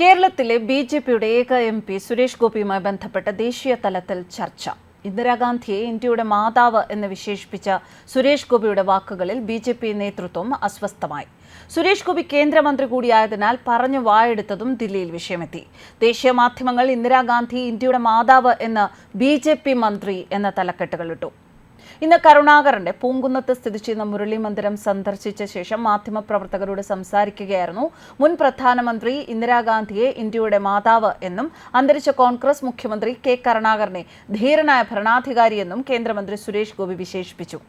കേരളത്തിലെ B J പിയുടെ ഏക എം പി സുരേഷ് ഗോപിയുമായി ബന്ധപ്പെട്ട ദേശീയ തലത്തിൽ ചർച്ച. ഇന്ദിരാഗാന്ധിയെ ഇന്ത്യയുടെ മാതാവ് എന്ന് വിശേഷിപ്പിച്ച സുരേഷ് ഗോപിയുടെ വാക്കുകളിൽ ബി ജെ പി നേതൃത്വം അസ്വസ്ഥമായി. സുരേഷ് ഗോപി കേന്ദ്രമന്ത്രി കൂടിയായതിനാൽ പറഞ്ഞു വായെടുത്തതും ദില്ലിയിൽ വിഷയമെത്തി. ദേശീയ മാധ്യമങ്ങൾ ഇന്ദിരാഗാന്ധി ഇന്ത്യയുടെ മാതാവ് എന്ന് ബി മന്ത്രി എന്ന തലക്കെട്ടുകളിട്ടു ഇന്ന് കരുണാകരന്റെ പൂങ്കുന്നത്ത് സ്ഥിതി ചെയ്യുന്ന മുരളി മന്ദിരം സന്ദർശിച്ച ശേഷം മാധ്യമപ്രവർത്തകരോട് സംസാരിക്കുകയായിരുന്നു മുൻ പ്രധാനമന്ത്രി ഇന്ദിരാഗാന്ധിയെ ഇന്ത്യയുടെ മാതാവ് എന്നും അന്തരിച്ച കോൺഗ്രസ് മുഖ്യമന്ത്രി കെ കരുണാകരനെ ധീരനായ ഭരണാധികാരിയെന്നും കേന്ദ്രമന്ത്രി സുരേഷ് ഗോപി വിശേഷിപ്പിച്ചു.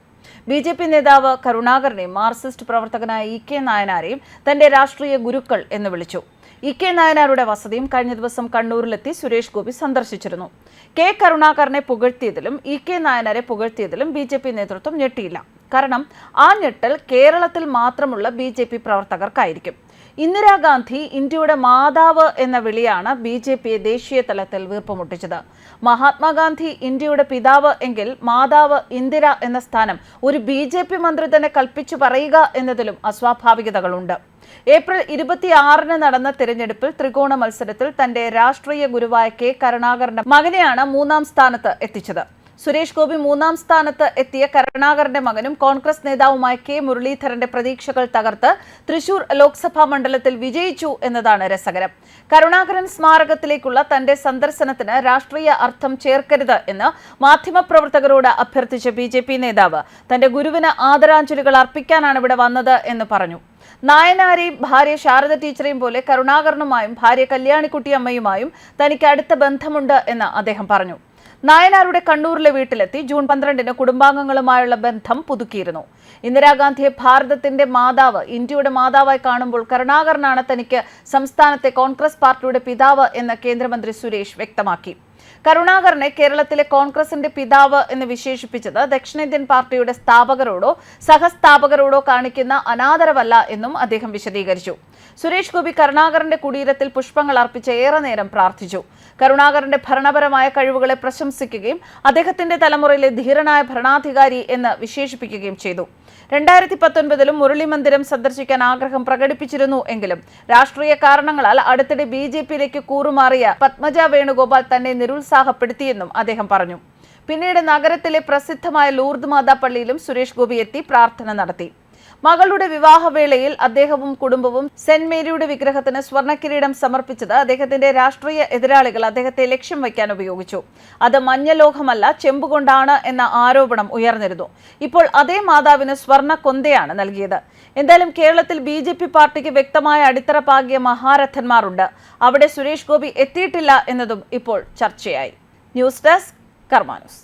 ബി ജെ പി നേതാവ് കരുണാകരനെയും മാർക്സിസ്റ്റ് പ്രവർത്തകനായ ഇ കെ നായനാരെയും തന്റെ രാഷ്ട്രീയ ഗുരുക്കൾ എന്ന് വിളിച്ചു. ഇ കെ നായനാരുടെ വസതിയും കഴിഞ്ഞ ദിവസം കണ്ണൂരിലെത്തി സുരേഷ് ഗോപി സന്ദർശിച്ചിരുന്നു. കെ കരുണാകരനെ പുകഴ്ത്തിയതിലും ഇ കെ നായനാരെ പുകഴ്ത്തിയതിലും ബി ജെ പി നേതൃത്വം ഞെട്ടിയില്ല. കാരണം ആ ഞെട്ടൽ കേരളത്തിൽ മാത്രമുള്ള ബി ജെ പി പ്രവർത്തകർക്കായിരിക്കും. ഇന്ദിരാഗാന്ധി ഇന്ത്യയുടെ മാതാവ് എന്ന വിളിയാണ് ബി ജെ പിയെ ദേശീയ തലത്തിൽ വീർപ്പുമുട്ടിച്ചത്. മഹാത്മാഗാന്ധി ഇന്ത്യയുടെ പിതാവ് എങ്കിൽ മാതാവ് ഇന്ദിര എന്ന സ്ഥാനം ഒരു ബി ജെ പി മന്ത്രി തന്നെ കൽപ്പിച്ചു പറയുക എന്നതിലും അസ്വാഭാവികതകളുണ്ട്. ഏപ്രിൽ ഇരുപത്തിയാറിന് നടന്ന തിരഞ്ഞെടുപ്പിൽ ത്രികോണ മത്സരത്തിൽ തന്റെ രാഷ്ട്രീയ ഗുരുവായ കെ കരുണാകരന്റെ മകനെയാണ് മൂന്നാം സ്ഥാനത്ത് എത്തിച്ചത്. സുരേഷ് ഗോപി മൂന്നാം സ്ഥാനത്ത് എത്തിയ കരുണാകരന്റെ മകനും കോൺഗ്രസ് നേതാവുമായ കെ മുരളീധരന്റെ പ്രതീക്ഷകൾ തകർത്ത് തൃശൂർ ലോക്സഭാ മണ്ഡലത്തിൽ വിജയിച്ചു എന്നതാണ് രസകരം. കരുണാകരൻ സ്മാരകത്തിലേക്കുള്ള തന്റെ സന്ദർശനത്തിന് രാഷ്ട്രീയ അർത്ഥം ചേർക്കരുത് എന്ന് മാധ്യമപ്രവർത്തകരോട് അഭ്യർത്ഥിച്ച ബി നേതാവ് തന്റെ ഗുരുവിന് ആദരാഞ്ജലികൾ അർപ്പിക്കാനാണ് ഇവിടെ വന്നത് എന്ന് പറഞ്ഞു. നായനാരെയും ഭാര്യ ശാരദ ടീച്ചറെയും പോലെ കരുണാകരനുമായും ഭാര്യ കല്യാണിക്കുട്ടിയമ്മയുമായും തനിക്ക് അടുത്ത ബന്ധമുണ്ട് എന്ന് അദ്ദേഹം പറഞ്ഞു. നായനാരുടെ കണ്ണൂരിലെ വീട്ടിലെത്തി ജൂൺ പന്ത്രണ്ടിന് കുടുംബാംഗങ്ങളുമായുള്ള ബന്ധം പുതുക്കിയിരുന്നു. ഇന്ദിരാഗാന്ധിയെ ഭാരതത്തിന്റെ മാതാവ് ഇന്ത്യയുടെ മാതാവായി കാണുമ്പോൾ കരുണാകരനാണ് തനിക്ക് സംസ്ഥാനത്തെ കോൺഗ്രസ് പാർട്ടിയുടെ പിതാവ് എന്ന് കേന്ദ്രമന്ത്രി സുരേഷ് വ്യക്തമാക്കി. കരുണാകരനെ കേരളത്തിലെ കോൺഗ്രസിന്റെ പിതാവ് എന്ന് വിശേഷിപ്പിച്ചത് ദക്ഷിണേന്ത്യൻ പാർട്ടിയുടെ സ്ഥാപകരോടോ സഹസ്ഥാപകരോടോ കാണിക്കുന്ന അനാദരവല്ല എന്നും അദ്ദേഹം വിശദീകരിച്ചു. സുരേഷ് ഗോപി കരുണാകരന്റെ കുടീരത്തിൽ പുഷ്പങ്ങൾ അർപ്പിച്ച് ഏറെ നേരം പ്രാർത്ഥിച്ചു. കരുണാകരന്റെ ഭരണപരമായ കഴിവുകളെ പ്രശംസിക്കുകയും അദ്ദേഹത്തിന്റെ തലമുറയിലെ ധീരനായ ഭരണാധികാരി എന്ന് വിശേഷിപ്പിക്കുകയും ചെയ്തു. രണ്ടായിരത്തി പത്തൊൻപതിലും മുരളി മന്ദിരം സന്ദർശിക്കാൻ ആഗ്രഹം പ്രകടിപ്പിച്ചിരുന്നു എങ്കിലും രാഷ്ട്രീയ കാരണങ്ങളാൽ അടുത്തിടെ ബി ജെ പിയിലേക്ക് കൂറുമാറിയ പത്മജ വേണുഗോപാൽ തന്നെ നിരുത്സാഹപ്പെടുത്തിയെന്നും അദ്ദേഹം പറഞ്ഞു. പിന്നീട് നഗരത്തിലെ പ്രസിദ്ധമായ ലൂർദ് മാതാ പള്ളിയിലും സുരേഷ് ഗോപി എത്തി പ്രാർത്ഥന നടത്തി. മകളുടെ വിവാഹവേളയിൽ അദ്ദേഹവും കുടുംബവും സെന്റ് മേരിയുടെ വിഗ്രഹത്തിന് സ്വർണക്കിരീടം സമർപ്പിച്ചത് അദ്ദേഹത്തിന്റെ രാഷ്ട്രീയ എതിരാളികൾ അദ്ദേഹത്തെ ലക്ഷ്യം വയ്ക്കാൻ ഉപയോഗിച്ചു. അത് മഞ്ഞലോഹമല്ല ചെമ്പുകൊണ്ടാണ് എന്ന ആരോപണം ഉയർന്നിരുന്നു. ഇപ്പോൾ അതേ മാതാവിന് സ്വർണ കൊന്തയാണ് നൽകിയത്. എന്തായാലും കേരളത്തിൽ ബി ജെ പി പാർട്ടിക്ക് വ്യക്തമായ അടിത്തറ പാകിയ മഹാരഥന്മാരുണ്ട്. അവിടെ സുരേഷ് ഗോപി എത്തിയിട്ടില്ല എന്നതും ഇപ്പോൾ ചർച്ചയായി. News desk കർമാനൂസ്.